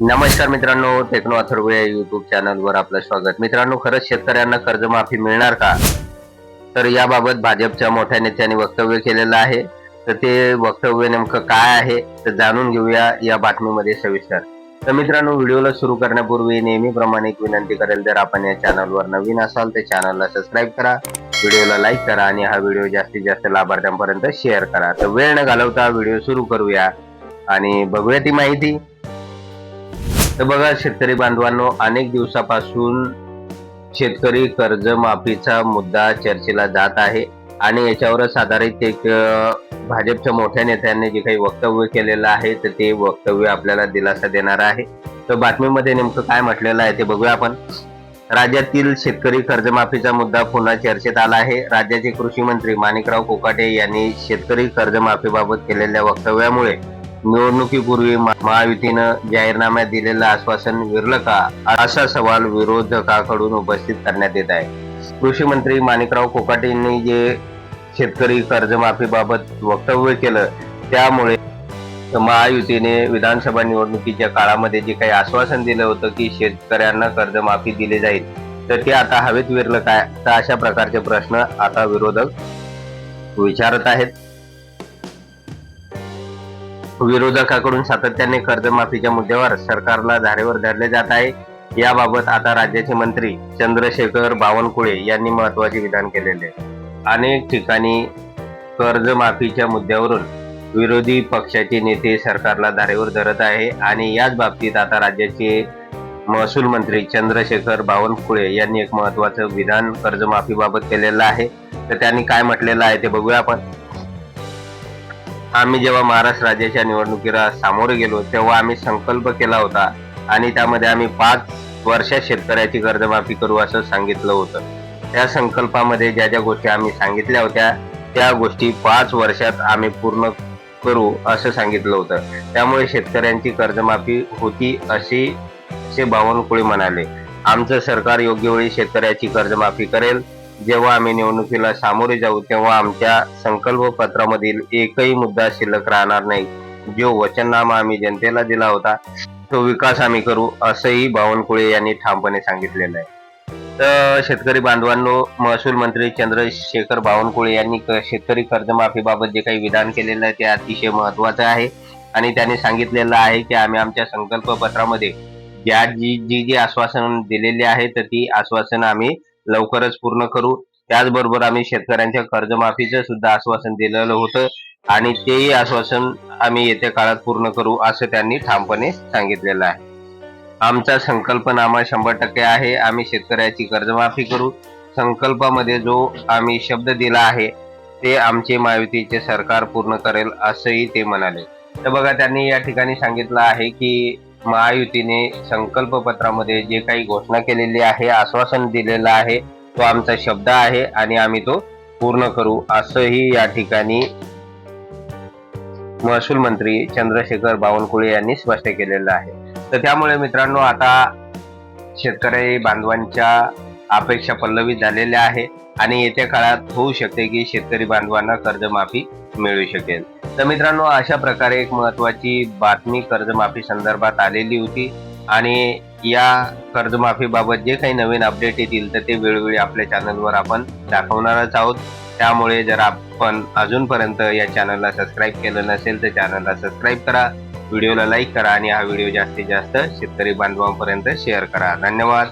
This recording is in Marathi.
नमस्कार मित्रांनो टेक्नो अथर्व या युट्यूब चॅनलवर आपलं स्वागत. मित्रांनो खरंच शेतकऱ्यांना कर्जमाफी मिळणार का? तर याबाबत भाजपच्या मोठ्या नेत्याने वक्तव्य केलेलं आहे. तर ते वक्तव्य नेमकं काय आहे तर जाणून घेऊया या बातमीमध्ये सविस्तर. तर मित्रांनो व्हिडिओला सुरू करण्यापूर्वी नेहमीप्रमाणे एक विनंती करेल जर आपण या चॅनलवर नवीन असाल तर चॅनलला सबस्क्राईब करा. व्हिडिओला लाईक करा आणि हा व्हिडिओ जास्तीत जास्त लाभार्थ्यांपर्यंत शेअर करा. तर वेळ न घालवता व्हिडिओ सुरू करूया. आणि बघूया ती माहिती. तर बघा शेतकरी बांधवांनो अनेक दिवसापासून शेतकरी कर्जमाफीचा मुद्दा चर्चेला जात आहे आणि याच्यावरच आधारित एक भाजपच्या मोठ्या नेत्यांनी जे काही वक्तव्य केलेलं आहे तर ते वक्तव्य आपल्याला दिलासा देणार आहे. तर बातमीमध्ये नेमकं काय म्हटलेलं आहे ते बघूया आपण. राज्यातील शेतकरी कर्जमाफीचा मुद्दा पुन्हा चर्चेत आला आहे. राज्याचे कृषी मंत्री माणिकराव कोकाटे यांनी शेतकरी कर्जमाफीबाबत केलेल्या वक्तव्यामुळे निवडणुकीपूर्वी महायुतीनं जाहीरनाम्यात दिलेलं आश्वासन विरलं का? असा सवाल विरोधकाकडून उपस्थित करण्यात येत आहे. कृषी मंत्री माणिकराव कोकाटे यांनी जे शेतकरी कर्जमाफीबाबत वक्तव्य केलं त्यामुळे महायुतीने विधानसभा निवडणुकीच्या काळामध्ये जे काही आश्वासन दिलं होतं की शेतकऱ्यांना कर्जमाफी दिली जाईल तर ते आता हवेत विरलं काय? तर अशा प्रकारचे प्रश्न आता विरोधक विचारत आहेत. विरोधकाकडून सातत्याने कर्जमाफीच्या मुद्द्यावर सरकारला धारेवर धरले जात आहे. याबाबत आता राज्याचे मंत्री चंद्रशेखर बावनकुळे यांनी महत्त्वाचे विधान केलेले आहे. अनेक ठिकाणी कर्जमाफीच्या मुद्द्यावरून विरोधी पक्षाचे नेते सरकारला धारेवर धरत आहे आणि याच बाबतीत आता राज्याचे महसूल मंत्री चंद्रशेखर बावनकुळे यांनी एक महत्वाचं विधान कर्जमाफीबाबत केलेलं आहे. तर त्यांनी काय म्हटलेलं आहे ते बघूया आपण. आम्ही जेव्हा महाराष्ट्र राज्याच्या निवडणुकीला सामोरे गेलो तेव्हा आम्ही संकल्प केला होता आणि त्यामध्ये आम्ही पाच वर्षात शेतकऱ्याची कर्जमाफी करू असं सांगितलं होतं. त्या संकल्पामध्ये ज्या ज्या गोष्टी आम्ही सांगितल्या होत्या त्या गोष्टी पाच वर्षात आम्ही पूर्ण करू असं सांगितलं होतं. त्यामुळे शेतकऱ्यांची कर्जमाफी होती अशी असे बावनकुळे म्हणाले. आमचं सरकार योग्य वेळी शेतकऱ्याची कर्जमाफी करेल जेव्हा आम्ही निवडणुकीला सामोरे जाऊ तेव्हा आमच्या संकल्प पत्रामधील एकही मुद्दा शिल्लक राहणार नाही. जो वचननामा आम्ही जनतेला दिला होता तो विकास आम्ही करू असंही बावनकुळे यांनी ठामपणे सांगितलेलं आहे. तर शेतकरी बांधवांनो महसूल मंत्री चंद्रशेखर बावनकुळे यांनी शेतकरी कर्जमाफीबाबत जे काही विधान केलेलं आहे ते अतिशय महत्वाचं आहे. आणि त्यांनी सांगितलेलं आहे की आम्ही आमच्या संकल्प पत्रामध्ये ज्या जी जी जी आश्वासन दिलेली आहे तर ती आश्वासन आम्ही लवकरच पूर्ण करू. त्याचबरोबर आम्ही शेतकऱ्यांच्या कर्जमाफीचं सुद्धा आश्वासन दिलेलं होतं आणि तेही आश्वासन आम्ही येत्या काळात पूर्ण करू असं त्यांनी ठामपणे सांगितलेलं आहे. आमचा संकल्पनामा शंभर टक्के आहे. आम्ही शेतकऱ्याची कर्जमाफी करू. संकल्पामध्ये जो आम्ही शब्द दिला आहे ते आमचे महायुतीचे सरकार पूर्ण करेल असंही ते म्हणाले. तर बघा त्यांनी या ठिकाणी सांगितलं आहे की महायुतीने संकल्प पत्रामध्ये जे काही घोषणा केलेली आहे आश्वासन दिलेलं आहे तो आमचा शब्द आहे आणि आम्ही तो पूर्ण करू असंही या ठिकाणी महसूल मंत्री चंद्रशेखर बावनकुळे यांनी स्पष्ट केलेलं आहे. तर त्यामुळे मित्रांनो आता शेतकरी बांधवांच्या अपेक्षा पल्लवी झालेल्या आहे आणि येत्या काळात होऊ शकते की शेतकरी बांधवांना कर्जमाफी मिळू शकेल. तर मित्रांनो अशा प्रकारे एक महत्वाची बातमी कर्जमाफी संदर्भात आलेली होती. आणि या कर्जमाफीबाबत जे काही नवीन अपडेट येतील तर ते वेळोवेळी आपल्या चॅनलवर आपण दाखवणारच आहोत. त्यामुळे जर आपण अजूनपर्यंत या चॅनलला सबस्क्राईब केलं नसेल तर चॅनलला सबस्क्राईब करा. व्हिडिओला लाईक करा आणि हा व्हिडिओ जास्तीत जास्त शेतकरी बांधवांपर्यंत शेअर करा. धन्यवाद.